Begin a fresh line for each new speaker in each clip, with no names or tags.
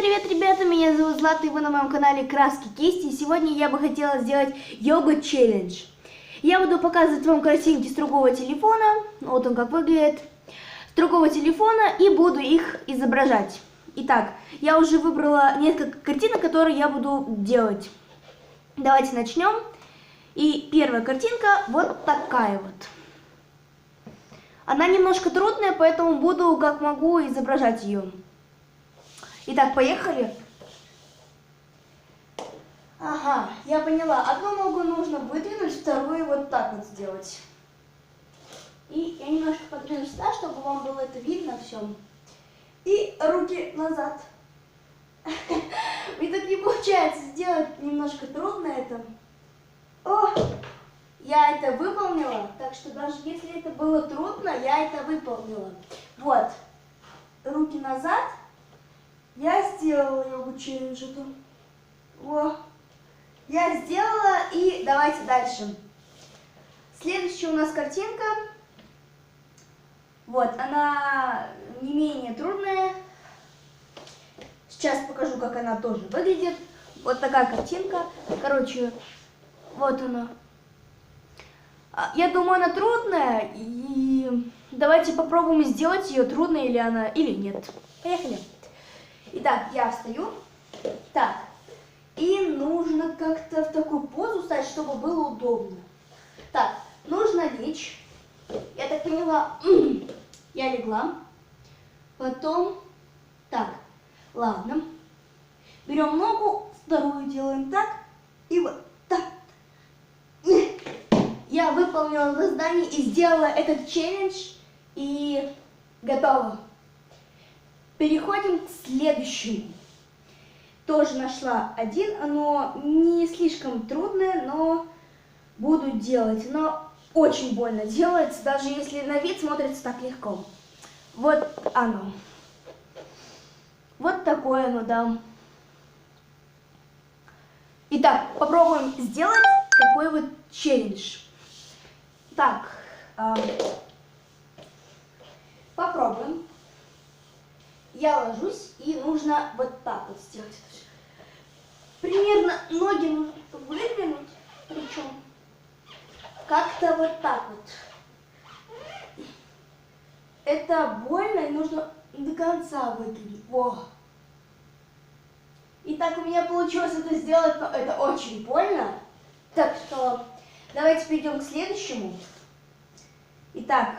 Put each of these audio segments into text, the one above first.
привет, ребята! Меня зовут Злата, и вы на моем канале Краски Кисти. Сегодня я бы хотела сделать йога челлендж. Я буду показывать вам картинки с другого телефона, вот он как выглядит, с другого телефона, и буду их изображать. Итак, я уже выбрала несколько картинок, которые я буду делать. Давайте начнем. И первая картинка вот такая вот. Она немножко трудная, поэтому буду как могу изображать ее. Итак, поехали. Ага, я поняла. Одну ногу нужно выдвинуть, вторую вот так вот сделать. И я немножко подвину сюда, чтобы вам было это видно все. И руки назад. Мне так не получается сделать, немножко трудно это. О, я это выполнила, так что даже если это было трудно, я это выполнила. Вот, руки назад. Я сделала йогу челлендж эту. О, я сделала, и давайте дальше. Следующая у нас картинка. Вот, она не менее трудная. Сейчас покажу, как она тоже выглядит. Вот такая картинка. Короче, вот она. А, я думаю, она трудная, и давайте попробуем сделать ее, трудная или она, или нет. Поехали. Итак, я встаю. Так. И нужно как-то в такую позу стать, чтобы было удобно. Так, нужно лечь. Я так поняла, я легла. Потом, так, ладно. Берем ногу, вторую делаем так. И вот так. Я выполнила задание и сделала этот челлендж. И готово. Переходим к следующему. Тоже нашла один, оно не слишком трудное, но буду делать. Но очень больно делается, даже если на вид смотрится так легко. Вот оно. Вот такое оно, да. Итак, попробуем сделать такой вот челлендж. Так, э, попробуем я ложусь, и нужно вот так вот сделать. Примерно ноги нужно выдвинуть, причем как-то вот так вот. Это больно, и нужно до конца выдвинуть. Во. И так у меня получилось это сделать, но это очень больно. Так что давайте перейдем к следующему. Итак,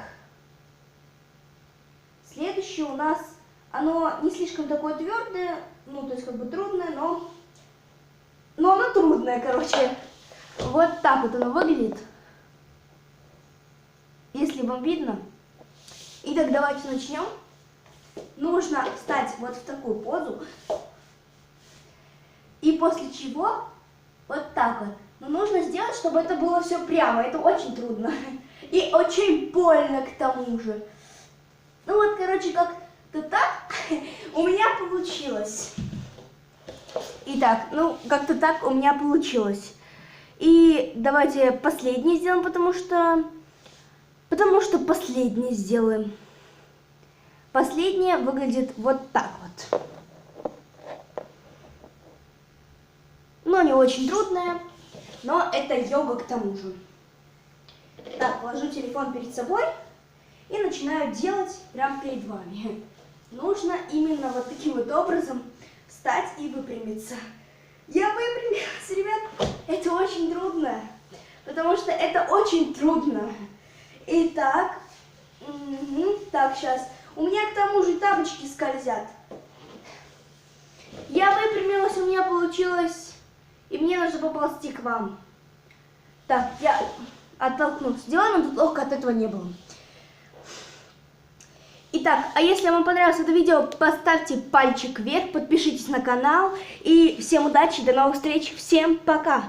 следующий у нас оно не слишком такое твердое, ну, то есть как бы трудное, но... Но оно трудное, короче. Вот так вот оно выглядит. Если вам видно. Итак, давайте начнем. Нужно встать вот в такую позу. И после чего вот так вот. Но нужно сделать, чтобы это было все прямо. Это очень трудно. И очень больно к тому же. Ну вот, короче, как-то так у меня получилось. Итак, ну, как-то так у меня получилось. И давайте последний сделаем, потому что... Потому что последний сделаем. Последнее выглядит вот так вот. Но не очень трудное, но это йога к тому же. Так, ложу телефон перед собой и начинаю делать прямо перед вами нужно именно вот таким вот образом встать и выпрямиться. Я выпрямилась, ребят. Это очень трудно, потому что это очень трудно. Итак, угу, так, сейчас. У меня к тому же тапочки скользят. Я выпрямилась, у меня получилось, и мне нужно поползти к вам. Так, я оттолкнусь. Сделаем, но тут легко от этого не было. Итак, а если вам понравилось это видео, поставьте пальчик вверх, подпишитесь на канал. И всем удачи, до новых встреч, всем пока!